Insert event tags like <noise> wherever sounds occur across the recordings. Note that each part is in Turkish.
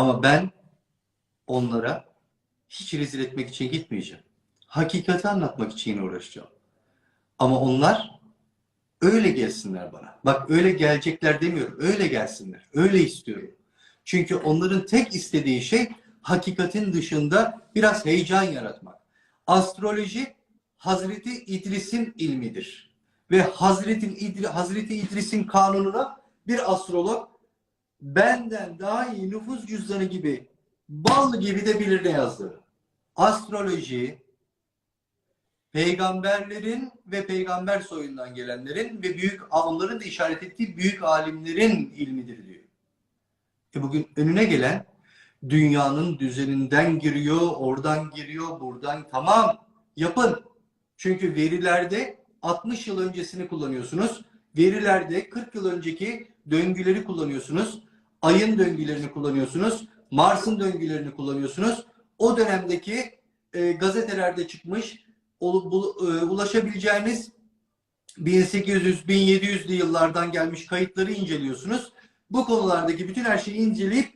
Ama ben onlara hiç rezil etmek için gitmeyeceğim. Hakikati anlatmak için uğraşacağım. Ama onlar öyle gelsinler bana. Bak öyle gelecekler demiyorum. Öyle gelsinler. Öyle istiyorum. Çünkü onların tek istediği şey hakikatin dışında biraz heyecan yaratmak. Astroloji Hazreti İdris'in ilmidir. Ve Hazreti, İdri, Hazreti İdris'in kanununa bir astrolog benden daha iyi nüfus cüzdanı gibi bal gibi de bilir ne yazdığını. Astroloji peygamberlerin ve peygamber soyundan gelenlerin ve büyük onların da işaret ettiği büyük alimlerin ilmidir diyor. E bugün önüne gelen dünyanın düzeninden giriyor, oradan giriyor, buradan tamam yapın. Çünkü verilerde 60 yıl öncesini kullanıyorsunuz. Verilerde 40 yıl önceki döngüleri kullanıyorsunuz. Ayın döngülerini kullanıyorsunuz. Mars'ın döngülerini kullanıyorsunuz. O dönemdeki e, gazetelerde çıkmış olup bul- e, ulaşabileceğiniz 1800-1700'lü yıllardan gelmiş kayıtları inceliyorsunuz. Bu konulardaki bütün her şeyi inceleyip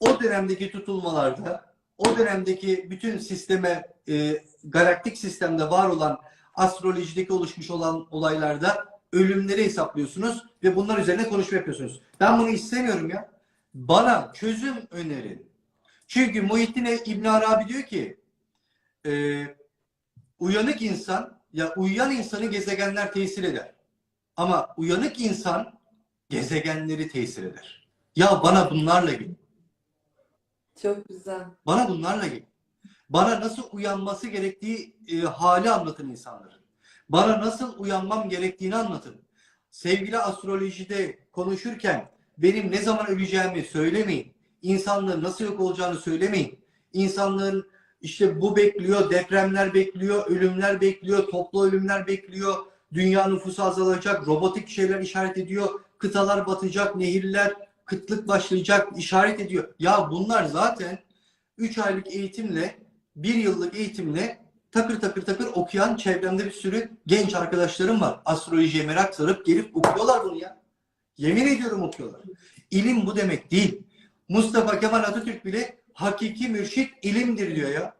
o dönemdeki tutulmalarda, o dönemdeki bütün sisteme, e, galaktik sistemde var olan astrolojideki oluşmuş olan olaylarda ölümleri hesaplıyorsunuz ve bunlar üzerine konuşma yapıyorsunuz. Ben bunu istemiyorum ya. Bana çözüm önerin. Çünkü Muhittin İbn Arabi diyor ki e, uyanık insan ya uyuyan insanı gezegenler tesir eder. Ama uyanık insan gezegenleri tesir eder. Ya bana bunlarla gel. Çok güzel. Bana bunlarla gel. Bana nasıl uyanması gerektiği e, hali anlatın insanların. Bana nasıl uyanmam gerektiğini anlatın. Sevgili astrolojide konuşurken benim ne zaman öleceğimi söylemeyin. İnsanların nasıl yok olacağını söylemeyin. İnsanların işte bu bekliyor, depremler bekliyor, ölümler bekliyor, toplu ölümler bekliyor. Dünya nüfusu azalacak, robotik şeyler işaret ediyor. Kıtalar batacak, nehirler, kıtlık başlayacak işaret ediyor. Ya bunlar zaten 3 aylık eğitimle, 1 yıllık eğitimle takır takır takır okuyan çevremde bir sürü genç arkadaşlarım var. Astrolojiye merak sarıp gelip okuyorlar bunu ya. Yemin ediyorum okuyorlar. İlim bu demek değil. Mustafa Kemal Atatürk bile hakiki mürşit ilimdir diyor ya.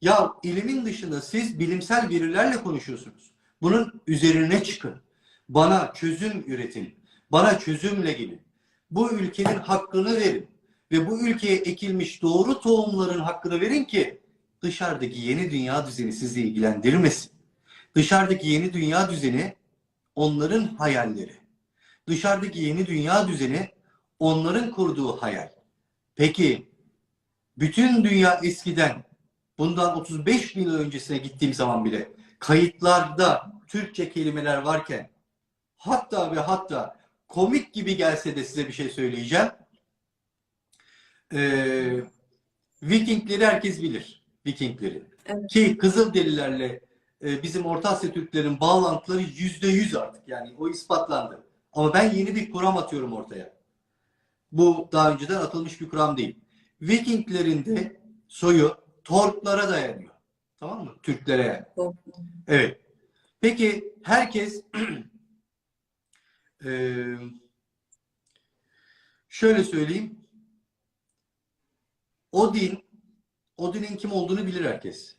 Ya ilimin dışında siz bilimsel verilerle konuşuyorsunuz. Bunun üzerine çıkın. Bana çözüm üretin. Bana çözümle gelin. Bu ülkenin hakkını verin. Ve bu ülkeye ekilmiş doğru tohumların hakkını verin ki dışarıdaki yeni dünya düzeni sizi ilgilendirmesin. Dışarıdaki yeni dünya düzeni onların hayalleri. Dışarıdaki yeni dünya düzeni onların kurduğu hayal. Peki bütün dünya eskiden bundan 35 bin yıl öncesine gittiğim zaman bile kayıtlarda Türkçe kelimeler varken hatta ve hatta komik gibi gelse de size bir şey söyleyeceğim. Ee, Vikingleri herkes bilir. Vikingleri. Evet. Ki Kızılderililerle e, bizim Orta Asya Türklerin bağlantıları yüzde yüz artık. Yani o ispatlandı. Ama ben yeni bir kuram atıyorum ortaya. Bu daha önceden atılmış bir kuram değil. Vikinglerin de soyu Torklara dayanıyor. Tamam mı? Türklere yani. Evet. Peki herkes <clears throat> eee, şöyle söyleyeyim. Odin Odin'in kim olduğunu bilir herkes.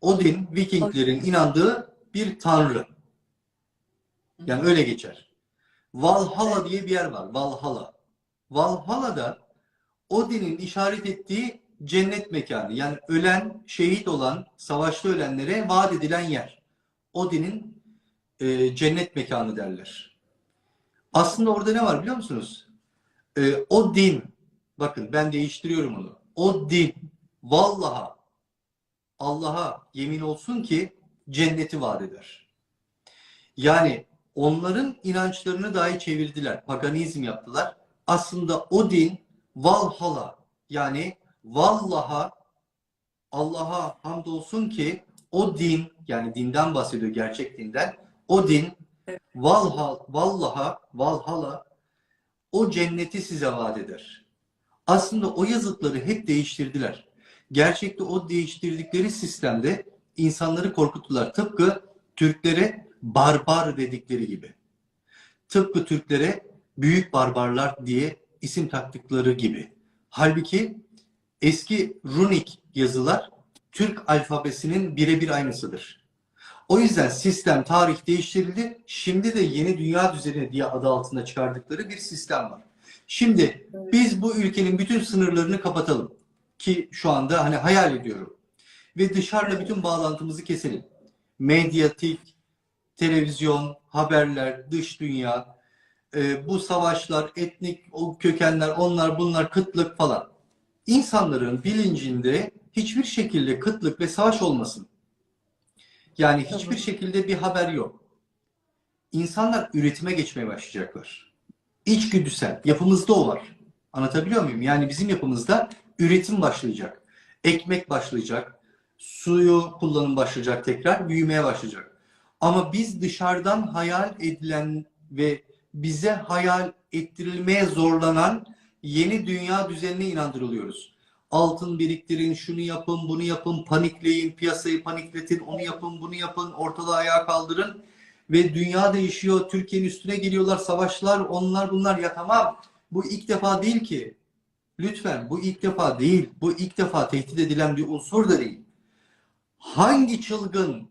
Odin Vikinglerin inandığı bir tanrı. Yani öyle geçer. Valhalla diye bir yer var. Valhalla. Valhalla'da Odin'in işaret ettiği cennet mekanı. Yani ölen, şehit olan, savaşta ölenlere vaat edilen yer. Odin'in e, cennet mekanı derler. Aslında orada ne var biliyor musunuz? E, Odin, bakın ben değiştiriyorum onu. Odin, vallaha, Allah'a yemin olsun ki cenneti vaat eder. Yani onların inançlarını dahi çevirdiler. Paganizm yaptılar. Aslında Odin, Valhalla yani vallaha Allah'a hamdolsun ki o din yani dinden bahsediyor gerçek dinden. O din Evet. valha, vallaha valhala o cenneti size vaat eder. Aslında o yazıtları hep değiştirdiler. Gerçekte o değiştirdikleri sistemde insanları korkuttular. Tıpkı Türklere barbar dedikleri gibi. Tıpkı Türklere büyük barbarlar diye isim taktıkları gibi. Halbuki eski runik yazılar Türk alfabesinin birebir aynısıdır. O yüzden sistem, tarih değiştirildi. Şimdi de yeni dünya düzeni diye adı altında çıkardıkları bir sistem var. Şimdi biz bu ülkenin bütün sınırlarını kapatalım. Ki şu anda hani hayal ediyorum. Ve dışarıda bütün bağlantımızı keselim. Medyatik, televizyon, haberler, dış dünya, e, bu savaşlar, etnik o kökenler, onlar bunlar, kıtlık falan. İnsanların bilincinde hiçbir şekilde kıtlık ve savaş olmasın. Yani hiçbir Tamam. şekilde bir haber yok. İnsanlar üretime geçmeye başlayacaklar. İçgüdüsel, yapımızda o var. Anlatabiliyor muyum? Yani bizim yapımızda üretim başlayacak. Ekmek başlayacak. Suyu kullanım başlayacak tekrar, büyümeye başlayacak. Ama biz dışarıdan hayal edilen ve bize hayal ettirilmeye zorlanan yeni dünya düzenine inandırılıyoruz. Altın biriktirin, şunu yapın, bunu yapın, panikleyin, piyasayı panikletin, onu yapın, bunu yapın, ortalığı ayağa kaldırın. Ve dünya değişiyor, Türkiye'nin üstüne geliyorlar, savaşlar, onlar bunlar. Ya tamam, bu ilk defa değil ki. Lütfen, bu ilk defa değil. Bu ilk defa tehdit edilen bir unsur da değil. Hangi çılgın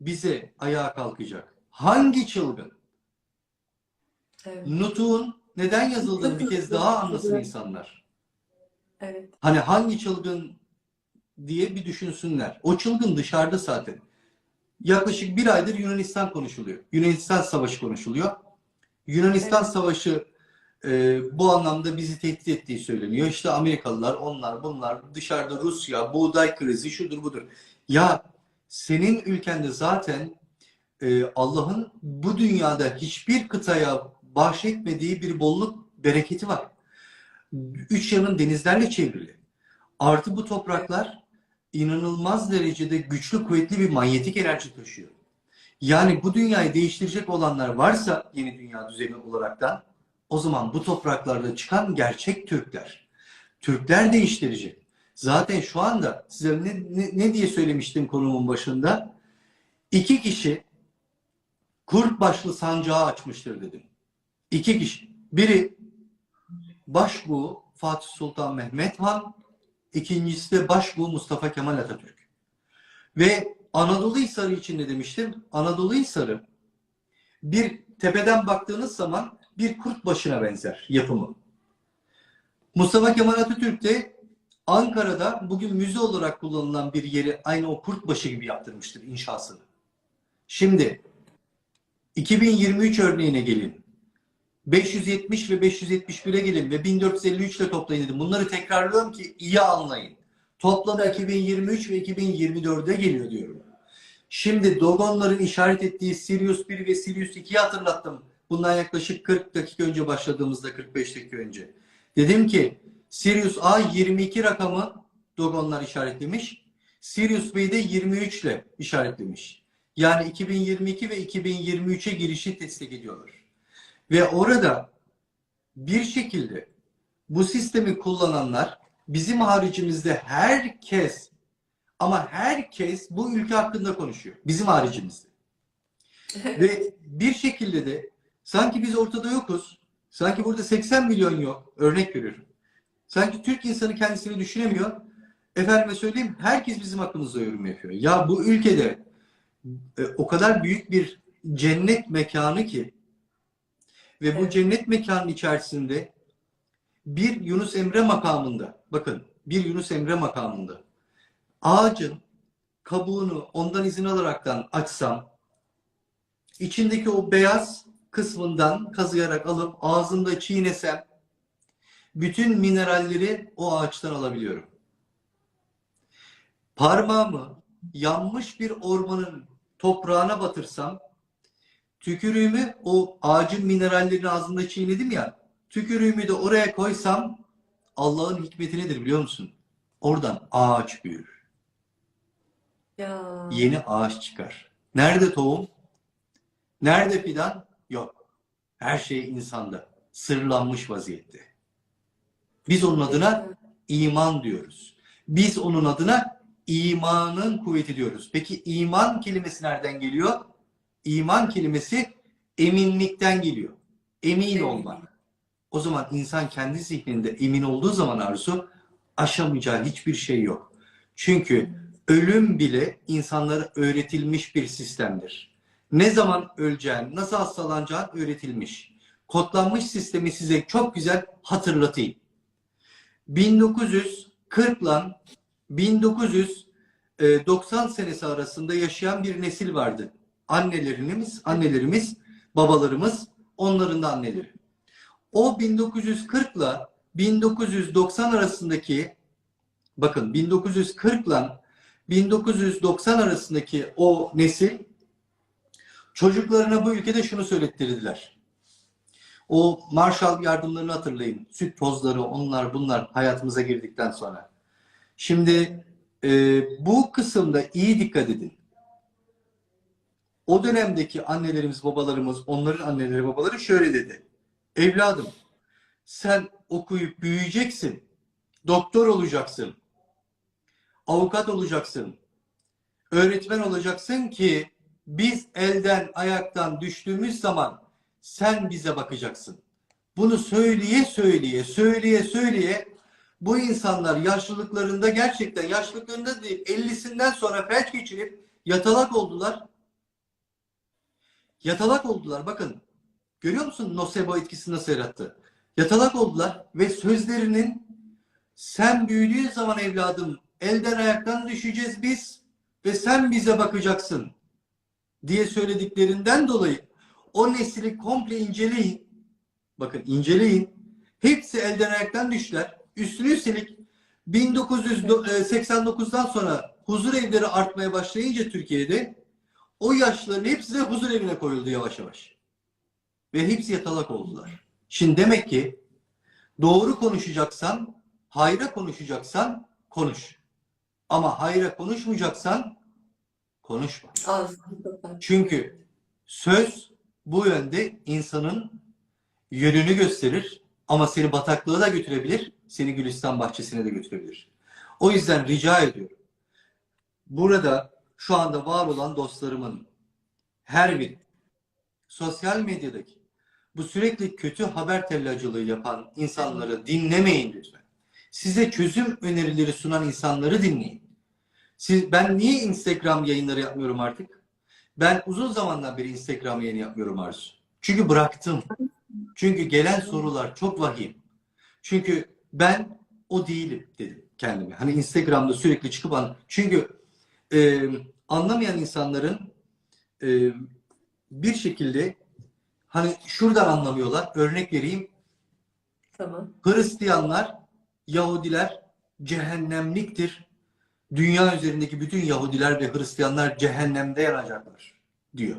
bize ayağa kalkacak? Hangi çılgın? Evet. Nutuk'un neden yazıldığını bir kez daha anlasın insanlar. Evet. Hani hangi çılgın diye bir düşünsünler. O çılgın dışarıda zaten. Yaklaşık bir aydır Yunanistan konuşuluyor. Yunanistan Savaşı konuşuluyor. Yunanistan Evet. Savaşı e, bu anlamda bizi tehdit ettiği söyleniyor. İşte Amerikalılar, onlar, bunlar, dışarıda Rusya, buğday krizi, şudur budur. Ya senin ülkende zaten e, Allah'ın bu dünyada hiçbir kıtaya bahşetmediği bir bolluk, bereketi var. Üç yanın denizlerle çevrili. Artı bu topraklar inanılmaz derecede güçlü, kuvvetli bir manyetik enerji taşıyor. Yani bu dünyayı değiştirecek olanlar varsa yeni dünya düzeni olaraktan o zaman bu topraklarda çıkan gerçek Türkler. Türkler değiştirecek. Zaten şu anda size ne, ne, ne diye söylemiştim konumun başında? İki kişi kurt başlı sancağı açmıştır dedim. İki kişi. Biri Başbuğ Fatih Sultan Mehmet Han, ikincisi de Başbuğ Mustafa Kemal Atatürk. Ve Anadolu Hisarı için ne demiştim? Anadolu Hisarı bir tepeden baktığınız zaman bir kurt başına benzer yapımı. Mustafa Kemal Atatürk de Ankara'da bugün müze olarak kullanılan bir yeri aynı o kurt başı gibi yaptırmıştır inşasını. Şimdi 2023 örneğine gelin. 570 ve 571'e gelin ve 1453 ile toplayın dedim. Bunları tekrarlıyorum ki iyi anlayın. Toplamı 2023 ve 2024'e geliyor diyorum. Şimdi Dogonların işaret ettiği Sirius 1 ve Sirius 2'yi hatırlattım. Bundan yaklaşık 40 dakika önce başladığımızda 45 dakika önce. Dedim ki Sirius A 22 rakamı Dogonlar işaretlemiş. Sirius B de 23 ile işaretlemiş. Yani 2022 ve 2023'e girişi destek ediyorlar. Ve orada bir şekilde bu sistemi kullananlar bizim haricimizde herkes ama herkes bu ülke hakkında konuşuyor. Bizim haricimizde. Ve bir şekilde de sanki biz ortada yokuz. Sanki burada 80 milyon yok. Örnek veriyorum. Sanki Türk insanı kendisini düşünemiyor. Efendime söyleyeyim herkes bizim hakkımızda yorum yapıyor. Ya bu ülkede e, o kadar büyük bir cennet mekanı ki ve bu cennet mekanının içerisinde bir Yunus Emre makamında bakın bir Yunus Emre makamında ağacın kabuğunu ondan izin alaraktan açsam içindeki o beyaz kısmından kazıyarak alıp ağzımda çiğnesem bütün mineralleri o ağaçtan alabiliyorum. Parmağımı yanmış bir ormanın toprağına batırsam tükürüğümü o ağacın minerallerini ağzımda çiğnedim ya tükürüğümü de oraya koysam Allah'ın hikmeti nedir biliyor musun? Oradan ağaç büyür. Ya. Yeni ağaç çıkar. Nerede tohum? Nerede fidan? Yok. Her şey insanda. Sırlanmış vaziyette. Biz onun adına iman diyoruz. Biz onun adına imanın kuvveti diyoruz. Peki iman kelimesi nereden geliyor? İman kelimesi eminlikten geliyor. Emin olmak. O zaman insan kendi zihninde emin olduğu zaman arzu aşamayacağı hiçbir şey yok. Çünkü ölüm bile insanlara öğretilmiş bir sistemdir. Ne zaman öleceğin, nasıl hastalanacağın öğretilmiş. Kodlanmış sistemi size çok güzel hatırlatayım. 1940 ile 1990 senesi arasında yaşayan bir nesil vardı. Annelerimiz, annelerimiz, babalarımız, onların da anneleri. O 1940 ile 1990 arasındaki bakın 1940 ile 1990 arasındaki o nesil çocuklarına bu ülkede şunu söylettirdiler. O Marshall yardımlarını hatırlayın. Süt tozları, onlar bunlar hayatımıza girdikten sonra. Şimdi e, bu kısımda iyi dikkat edin. O dönemdeki annelerimiz, babalarımız, onların anneleri, babaları şöyle dedi. Evladım, sen okuyup büyüyeceksin. Doktor olacaksın. Avukat olacaksın. Öğretmen olacaksın ki biz elden ayaktan düştüğümüz zaman sen bize bakacaksın. Bunu söyleye söyleye, söyleye söyleye bu insanlar yaşlılıklarında gerçekten yaşlılıklarında değil 50'sinden sonra felç geçirip yatalak oldular. Yatalak oldular bakın. Görüyor musun nocebo etkisini nasıl yarattı? Yatalak oldular ve sözlerinin sen büyüdüğün zaman evladım elden ayaktan düşeceğiz biz ve sen bize bakacaksın diye söylediklerinden dolayı o nesli komple inceleyin. Bakın inceleyin. Hepsi elden ayaktan düştüler. Üstüne üstelik 1989'dan sonra huzur evleri artmaya başlayınca Türkiye'de o yaşlıların hepsi de huzur evine koyuldu yavaş yavaş. Ve hepsi yatalak oldular. Şimdi demek ki doğru konuşacaksan, hayra konuşacaksan konuş. Ama hayra konuşmayacaksan konuşma. Çünkü söz bu yönde insanın yönünü gösterir ama seni bataklığa da götürebilir, seni Gülistan bahçesine de götürebilir. O yüzden rica ediyorum. Burada şu anda var olan dostlarımın her biri sosyal medyadaki bu sürekli kötü haber tellacılığı yapan insanları dinlemeyin lütfen. Size çözüm önerileri sunan insanları dinleyin. Siz, ben niye Instagram yayınları yapmıyorum artık? Ben uzun zamandan beri Instagram yayını yapmıyorum Arzu. Çünkü bıraktım. Çünkü gelen sorular çok vahim. Çünkü ben o değilim dedim kendime. Hani Instagram'da sürekli çıkıp an çünkü e, anlamayan insanların e, bir şekilde hani şuradan anlamıyorlar. Örnek vereyim. Tamam. Hristiyanlar, Yahudiler cehennemliktir. Dünya üzerindeki bütün Yahudiler ve Hristiyanlar cehennemde yanacaklar diyor.